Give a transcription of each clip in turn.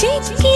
奇迹。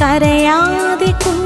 കരയാതെ കുഞ്ഞു